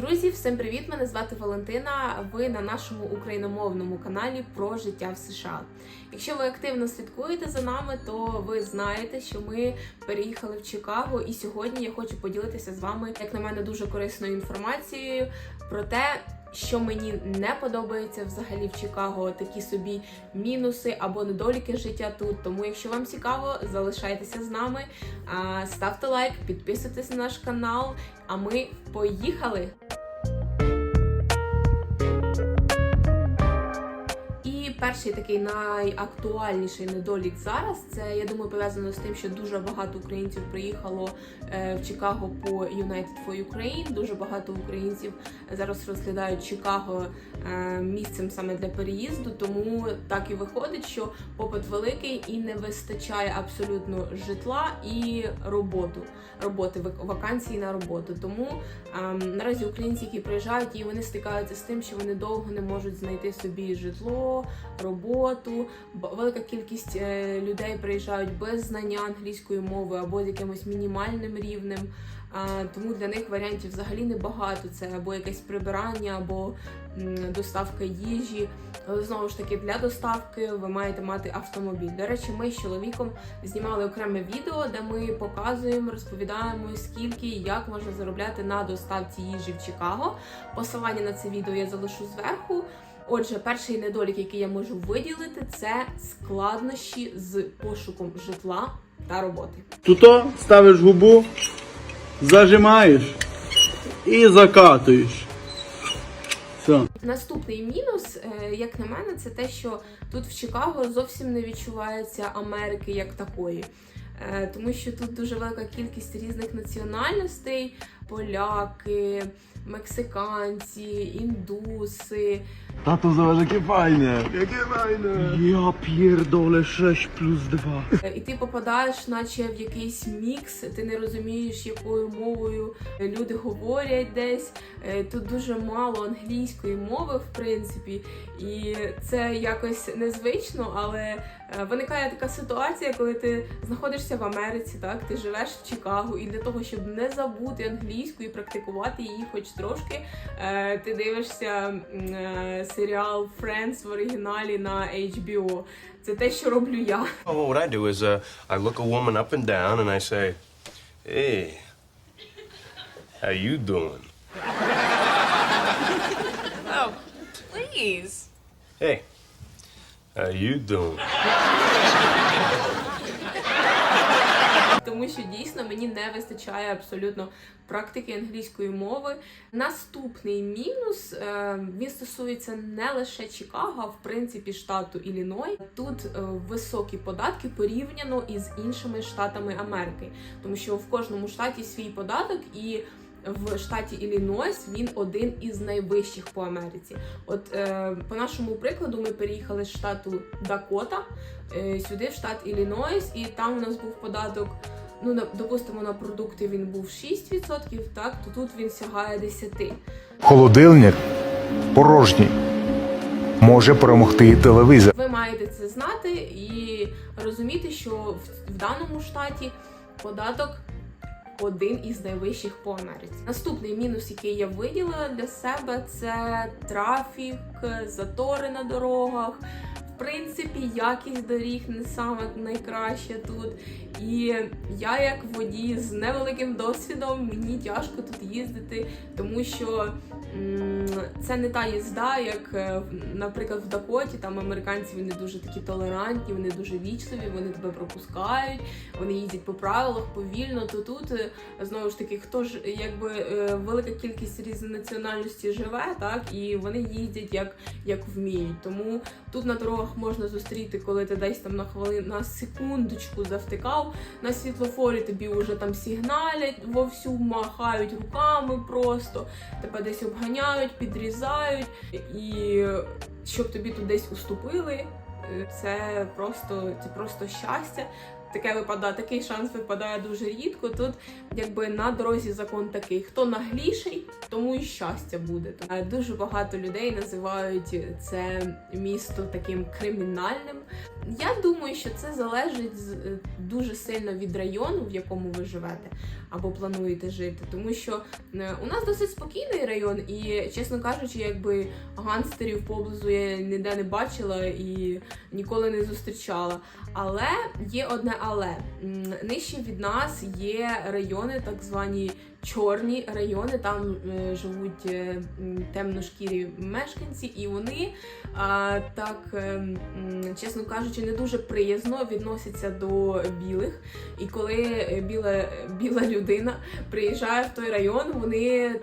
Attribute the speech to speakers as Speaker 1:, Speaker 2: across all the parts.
Speaker 1: Друзі, всім привіт! Мене звати Валентина. Ви на нашому україномовному каналі про життя в США. Якщо ви активно слідкуєте за нами, то ви знаєте, що ми переїхали в Чикаго, і сьогодні я хочу поділитися з вами, як на мене, дуже корисною інформацією про те. Що мені не подобається взагалі в Чикаго, такі собі мінуси або недоліки життя тут. Тому, якщо вам цікаво, залишайтеся з нами, ставте лайк, підписуйтесь на наш канал. А ми поїхали! Перший такий найактуальніший недолік зараз це я думаю пов'язано з тим, що дуже багато українців приїхало е, в Чикаго по United for Ukraine. Дуже багато українців зараз розглядають Чикаго е, місцем саме для переїзду. Тому так і виходить, що попит великий і не вистачає абсолютно житла і роботу, роботи вак- вакансій на роботу. Тому ем, наразі українці, які приїжджають, і вони стикаються з тим, що вони довго не можуть знайти собі житло, роботу. Велика кількість е, людей приїжджають без знання англійської мови або з якимось мінімальним рівнем. Тому для них варіантів взагалі небагато. Це або якесь прибирання, або доставка їжі. Але знову ж таки, для доставки ви маєте мати автомобіль. До речі, ми з чоловіком знімали окреме відео, де ми показуємо, розповідаємо, скільки і як можна заробляти на доставці їжі в Чикаго. Посилання на це відео я залишу зверху. Отже, перший недолік, який я можу виділити, це складнощі з пошуком житла та роботи.
Speaker 2: Туто ставиш губу, зажимаєш і закатуєш. Все.
Speaker 1: Наступний мінус, е, як на мене, це те, що тут в Чикаго зовсім не відчувається Америки як такої. Е, Тому що тут дуже велика кількість різних національностей: поляки, мексиканці, індуси.
Speaker 2: Тато, zobacz jakie fajne. Jakie fajne. Ja pierdolę 6 plus 2.
Speaker 1: Е, І ти попадаєш, наче в якийсь мікс, ти не розумієш, якою мовою люди говорять десь. Е, Тут дуже мало англійської мови, в принципі, і це якось незвично, але е, виникає така ситуація, коли ти знаходишся в Америці, так ти живеш в Чикаго, і для того, щоб не забути англійську і практикувати її хоч трошки, е, ти дивишся е, серіал Friends в оригіналі на HBO. Це те, що роблю я.
Speaker 3: Oh, well, what I do is uh, I look a woman up and down and I say, "Hey, how you doing?
Speaker 4: Oh, please.
Speaker 3: Hey, how you doing?"
Speaker 1: Тому що дійсно мені не вистачає абсолютно практики англійської мови. Наступний мінус е, він стосується не лише Чикаго, а в принципі штату Ілліной. Тут е, високі податки порівняно із іншими штатами Америки, тому що в кожному штаті свій податок і. В штаті Іллінойс він один із найвищих по Америці. От е, по нашому прикладу, ми переїхали з штату Дакота е, сюди, в штат Іллінойс, і там у нас був податок ну, допустимо, на продукти він був 6%, так, то тут він сягає 10%.
Speaker 5: Холодильник порожній. Може перемогти телевізор.
Speaker 1: Ви маєте це знати і розуміти, що в, в даному штаті податок один із найвищих по Америці. Наступний мінус, який я виділила для себе, це трафік, затори на дорогах. Принципі, якість доріг не саме найкраща тут. І я, як водій з невеликим досвідом, мені тяжко тут їздити, тому що це не та їзда, як, е, наприклад, в Дакоті. Там американці вони дуже такі толерантні, вони дуже вічливі, вони тебе пропускають, вони їздять по правилах повільно. То тут е, знову ж таки, хто ж якби е, велика кількість різнонаціональності живе, так і вони їздять як, як вміють. Тому тут на дорогах можна зустріти, коли ти десь там на хвилин на секундочку завтикав на світлофорі, тобі вже там сигналять вовсю, махають руками просто, тебе десь обганяють, підрізають, і щоб тобі тут десь уступили. е, Це просто це просто щастя. Таке випадає, такий шанс випадає дуже рідко. Тут якби на дорозі закон такий: хто нагліший, тому і щастя буде. Е, Дуже багато людей називають це місто таким кримінальним. Я думаю, що це залежить е, дуже сильно від району, в якому ви живете або плануєте жити. Тому що е, у нас досить спокійний район, і чесно кажучи, якби гангстерів поблизу я ніде не бачила і ніколи не зустрічала. Але є одне але нижче від нас є райони, так звані чорні райони. Там е, живуть е, темношкірі мешканці, і вони так, е, чесно кажучи, не дуже приязно відносяться до білих. І коли біла, біла людина приїжджає в той район, вони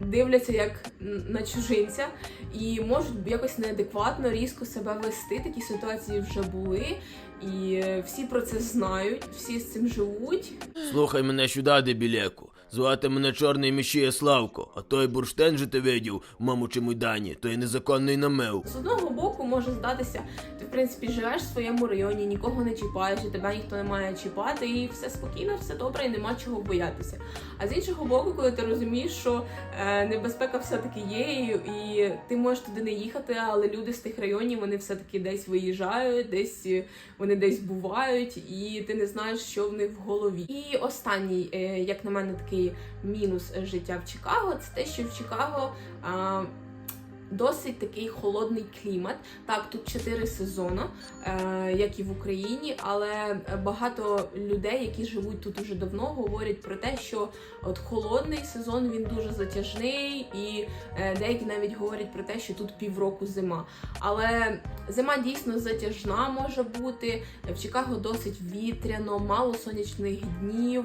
Speaker 1: дивляться як на чужинця і можуть якось неадекватно, різко себе вести. Такі ситуації вже були, і всі про це знають, всі з цим живуть.
Speaker 6: Слухай мене сюди, дебілеку. Звати мене Чорний Мішія Славко, а той бурштин же ти видів маму Майдані, то є незаконний намив.
Speaker 1: З одного боку може здатися, ти в принципі живеш в своєму районі, нікого не чіпаєш, і тебе ніхто не має чіпати, і все спокійно, все добре, і нема чого боятися. А з іншого боку, коли ти розумієш, що е, небезпека все-таки є, і, і ти можеш туди не їхати, але люди з тих районів вони все-таки десь виїжджають, десь е, вони десь бувають, і ти не знаєш, що в них в голові. І останній, е, як на мене, такий мінус життя в Чикаго, це те, що в Чикаго. А, Досить такий холодний клімат. Так, тут чотири сезони, е, як і в Україні, але багато людей, які живуть тут уже давно, говорять про те, що от холодний сезон він дуже затяжний, і е, деякі навіть говорять про те, що тут півроку зима. Але зима дійсно затяжна може бути. В Чикаго досить вітряно, мало сонячних днів.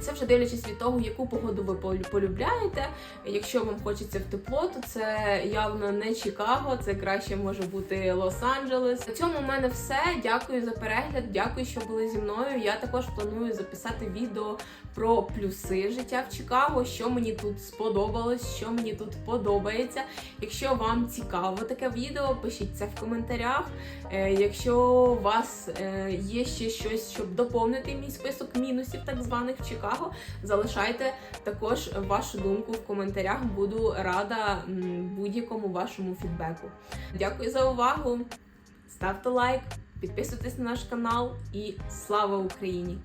Speaker 1: Це вже дивлячись від того, яку погоду ви полю- полюбляєте. Якщо вам хочеться в тепло, то це явно не Чикаго, це краще може бути Лос-Анджелес. На цьому в мене все. Дякую за перегляд, дякую, що були зі мною. Я також планую записати відео про плюси життя в Чикаго, що мені тут сподобалось, що мені тут подобається. Якщо вам цікаво таке відео, пишіть це в коментарях. Е, Якщо у вас е, є ще щось, щоб доповнити мій список мінусів, так званих в Чикаго, залишайте також вашу думку в коментарях. Буду рада будь-якому вашому фідбеку. Дякую за увагу! Ставте лайк, підписуйтесь на наш канал і слава Україні!